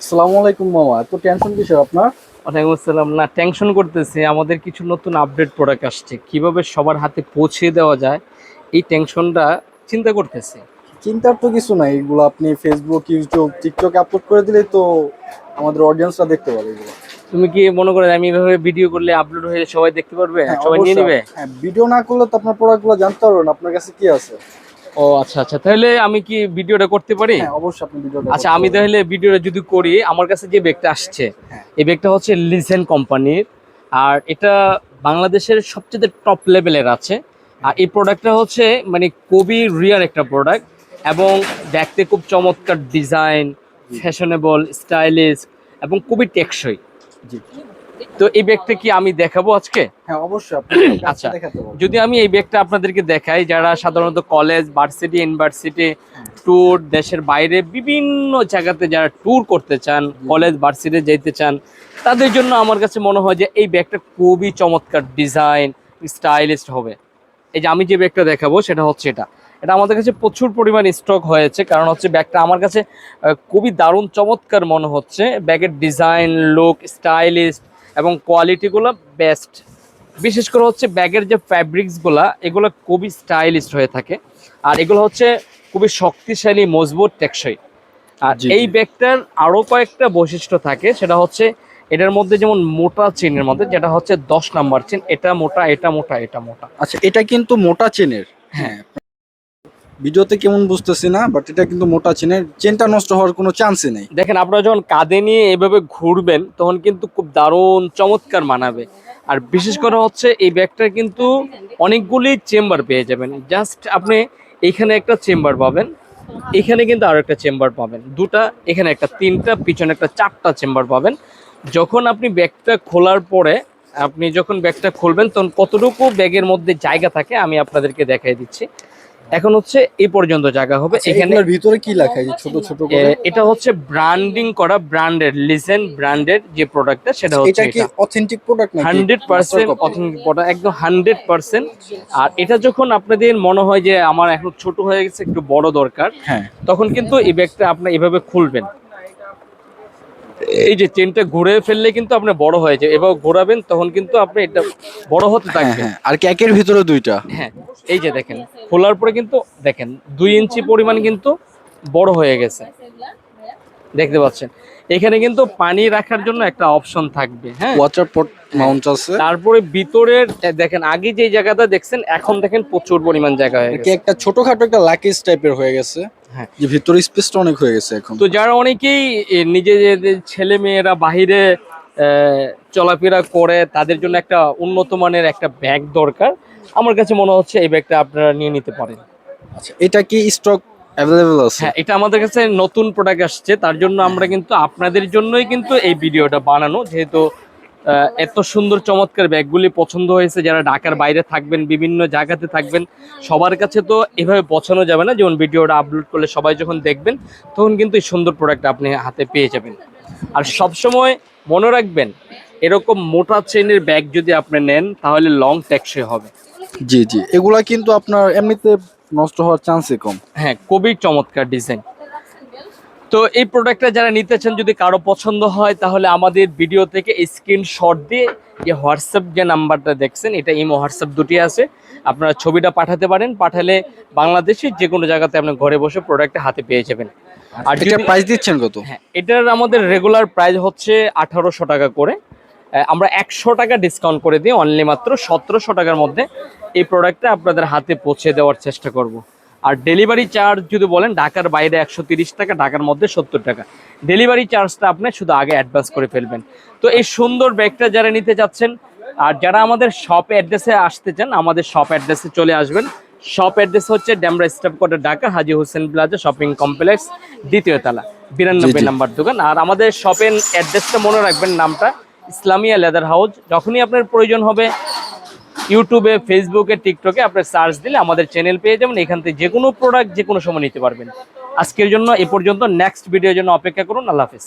আসসালামু আলাইকুম মামা এত টেনশন কিসের আপনার? ওয়ালাইকুম আসসালাম। না টেনশন করতেছি। আমাদের কিছু নতুন আপডেট প্রোডাক্ট আসছে। কীভাবে সবার হাতে পৌঁছে দেওয়া যায় এই টেনশনটা চিন্তা করতেছি। চিন্তার তো কিছু নাই এগুলো আপনি ফেসবুক ইউটিউব টিকটকে আপলোড করে দিলে তো আমাদের অডিয়েন্সরা দেখতে পাবে এগুলো। তুমি কি মনে করো আমি এভাবে ভিডিও করলে আপলোড হয়ে সবাই দেখতে পারবে? হ্যাঁ, সবাই নিয়ে। নেবে? হ্যাঁ ভিডিও না করলে তো আপনার প্রোডাক্টগুলো জানতে পারবেন আপনার কাছে কি আছে? ও আচ্ছা আচ্ছা। তাহলে আমি কি ভিডিওটা করতে পারি? হ্যাঁ অবশ্যই আপনি ভিডিওটা আচ্ছা আমি তাহলে ভিডিওটা যদি করি আমার কাছে যে ব্যাগটা আসছে হ্যাঁ। এই ব্যাগটা হচ্ছে লিজেন কোম্পানির। আর এটা বাংলাদেশের সবচেয়ে টপ লেভেলের আছে। আর এই প্রোডাক্টটা হচ্ছে মানে খুবই রিয়ার একটা প্রোডাক্ট এবং দেখতে খুব চমৎকার ডিজাইন ফ্যাশনেবল স্টাইলিশ এবং খুবই টেকসই। জি। তো এই ব্যাগটা কি আমি দেখাবো আজকে? হ্যাঁ অবশ্যই আচ্ছা। যদি আমি এই ব্যাগটা আপনাদেরকে দেখাই যারা সাধারণত কলেজ ভার্সিটি ইউনিভার্সিটি ট্যুর দেশের বাইরে বিভিন্ন জায়গাতে যারা ট্যুর করতে চান কলেজ ভার্সিটি যেতে চান তাদের জন্য আমার কাছে মনে হয় যে এই ব্যাগটা খুবই চমৎকার ডিজাইন স্টাইলিস্ট হবে। এই যে আমি যে ব্যাগটা দেখাবো সেটা হচ্ছে এটা। এটা আমাদের কাছে প্রচুর পরিমাণ স্টক হয়েছে কারণ হচ্ছে ব্যাগটা আমার কাছে খুবই দারুণ চমৎকার মনে হচ্ছে। ব্যাগের ডিজাইন লুক স্টাইলিস্ট এবং কোয়ালিটিগুলো বেস্ট বিশেষ করে হচ্ছে ব্যাগের যে ফ্যাব্রিক্সগুলা এগুলো খুবই স্টাইলিস্ট হয়ে থাকে। আর এগুলো হচ্ছে খুবই শক্তিশালী মজবুত টেকসই। আর এই ব্যাগটার আরও কয়েকটা বৈশিষ্ট্য থাকে সেটা হচ্ছে এটার মধ্যে যেমন মোটা চেনের মধ্যে যেটা হচ্ছে দশ নাম্বার চেন এটা মোটা এটা মোটা এটা মোটা। আচ্ছা এটা কিন্তু মোটা চেনের। হ্যাঁ। ভিডিওতে কেমন বুঝতেছি না বাট এটা কিন্তু মোটা চেনের চেনটা নষ্ট হওয়ার কোনো চান্সই নেই। দেখেন, আপনারা যখন কাঁধে নিয়ে এভাবে ঘুরবেন, তখন কিন্তু খুব দারুণ চমৎকার মানাবে। আর বিশেষ করে হচ্ছে এই ব্যাগটার কিন্তু অনেকগুলি চেম্বার পেয়ে যাবেন। জাস্ট আপনি এখানে একটা চেম্বার পাবেন, এখানে কিন্তু আরও একটা চেম্বার পাবেন। দুটা, এখানে একটা, তিনটা, পিছনে একটা, চারটা চেম্বার পাবেন। যখন আপনি ব্যাগটা খোলার পরে, আপনি যখন ব্যাগটা খুলবেন, তখন কতটুকু ব্যাগের মধ্যে জায়গা থাকে, আমি আপনাদেরকে দেখাই দিচ্ছি। এখন হচ্ছে এই পর্যন্ত জায়গা হবে। আচ্ছা, এখানে ভিতরে কি লেখা এই ছোট ছোট করে? এটা হচ্ছে ব্র্যান্ডিং করা ব্র্যান্ডেড লিসেন ব্র্যান্ডেড যে প্রোডাক্টটা সেটা হচ্ছে এটা কি অথেন্টিক প্রোডাক্ট নাকি? Hundred percent Master copy? Authentic product একদম হান্ড্রেড পার্সেন্ট আর এটা যখন আপনাদের মনে হয় যে আমার এখন ছোট হয়ে গেছে একটু বড় দরকার হ্যাঁ। তখন কিন্তু এই ব্যাগটা আপনি এভাবে খুলবেন। এই যে চেনটা ঘুরে ফেললে কিন্তু আপনি বড় হয়ে যায়। এবার ঘোরাবেন তখন কিন্তু আপনি এটা বড় হতে হ্যাঁ থাকবে। হ্যাঁ আর ক্যাকের ভিতরে দুইটা। হ্যাঁ এই যে দেখেন খোলার পরে কিন্তু দেখেন দুই ইঞ্চি পরিমাণ কিন্তু বড় হয়ে গেছে। দেখতে পাচ্ছেন এখানে কিন্তু পানি রাখার জন্য একটা অপশন থাকবে হ্যাঁ। ওয়াটার পট মাউন্ট আছে। তারপরে ভিতরের দেখেন আগে যে জায়গাটা দেখছেন এখন দেখেন প্রচুর পরিমাণ জায়গা হয়ে গেছে। একটা ছোটখাটো একটা লাকেজ টাইপের হয়ে গেছে। হ্যাঁ। যে ভিতরে স্পেসটা অনেক হয়ে গেছে এখন। তো যারা অনেকেই নিজেদের ছেলে মেয়েরা বাহিরে চলাফেরা করে তাদের জন্য একটা উন্নত মানের একটা ব্যাগ দরকার। আমার কাছে মনে হচ্ছে এই ব্যাগটা আপনারা নিয়ে নিতে পারেন। আচ্ছা এটা কি স্টক অ্যাভেলেবল আছে? হ্যাঁ এটা আমাদের কাছে নতুন প্রোডাক্ট আসছে। তার জন্য আমরা কিন্তু আপনাদের জন্যই কিন্তু এই ভিডিওটা বানানো। যেহেতু এত সুন্দর চমৎকার ব্যাগগুলি পছন্দ হয়েছে। যারা ঢাকার বাইরে থাকবেন বিভিন্ন জায়গাতে থাকবেন সবার কাছে তো এভাবে পছন্দ যাবে না। যেমন ভিডিওটা আপলোড করলে সবাই যখন দেখবেন তখন কিন্তু এই সুন্দর প্রোডাক্ট আপনি হাতে পেয়ে যাবেন। আর সবসময় মনে রাখবেন এরকম মোটা চেনের ব্যাগ যদি আপনি নেন তাহলে লং টেকসই হবে। জি জি। এগুলা কিন্তু আপনার এমনিতে নষ্ট হওয়ার চান্সই কম। হ্যাঁ খুবই চমৎকার ডিজাইন তো এই প্রোডাক্টটা যারা নিতে চান যদি কারও পছন্দ হয় তাহলে আমাদের ভিডিও থেকে স্ক্রিনশট দিয়ে যে হোয়াটসঅ্যাপ যে নাম্বারটা দেখছেন এটা ইমো হোয়াটসঅ্যাপ দুটি আছে। আপনারা ছবিটা পাঠাতে পারেন পাঠালে বাংলাদেশের যে কোনো জায়গাতে আপনি ঘরে বসে প্রোডাক্টটা হাতে পেয়ে যাবেন। আর এটা প্রাইস দিচ্ছেন কত? হ্যাঁ এটার আমাদের রেগুলার প্রাইস হচ্ছে আঠারোশো টাকা করে। আমরা একশো টাকা ডিসকাউন্ট করে দিই অনলি মাত্র সতেরোশো টাকার মধ্যে এই প্রোডাক্টটা আপনাদের হাতে পৌঁছে দেওয়ার চেষ্টা করব। আর ডেলিভারি চার্জ যদি বলেন ঢাকার বাইরে একশো তিরিশ টাকা ঢাকার মধ্যে সত্তর টাকা। ডেলিভারি চার্জটা আপনি শুধু আগে অ্যাডভান্স করে ফেলবেন। তো এই সুন্দর ব্যাগটা যারা নিতে চাচ্ছেন আর যারা আমাদের শপ অ্যাড্রেসে আসতে চান আমাদের শপ অ্যাড্রেসে চলে আসবেন। শপ অ্যাড্রেস হচ্ছে Demra staff quarter Dhaka Haji Hossain plaza shopping complex দ্বিতীয় তলা বিরানব্বই নাম্বার দোকান। আর আমাদের শপের অ্যাড্রেসটা মনে রাখবেন নামটা ইসলামিয়া লেদার হাউস যখনই আপনার প্রয়োজন হবে ইউটিউবে, ফেসবুকে, টিকটকে আপনার সার্চ দিলে আমাদের চ্যানেল পেয়ে যাবেন। এখান থেকে যে কোনো প্রোডাক্ট যে কোনো সময় নিতে পারবেন। আজকের জন্য এ পর্যন্ত। নেক্সট ভিডিওর জন্য অপেক্ষা করুন। আল্লাহ হাফেজ।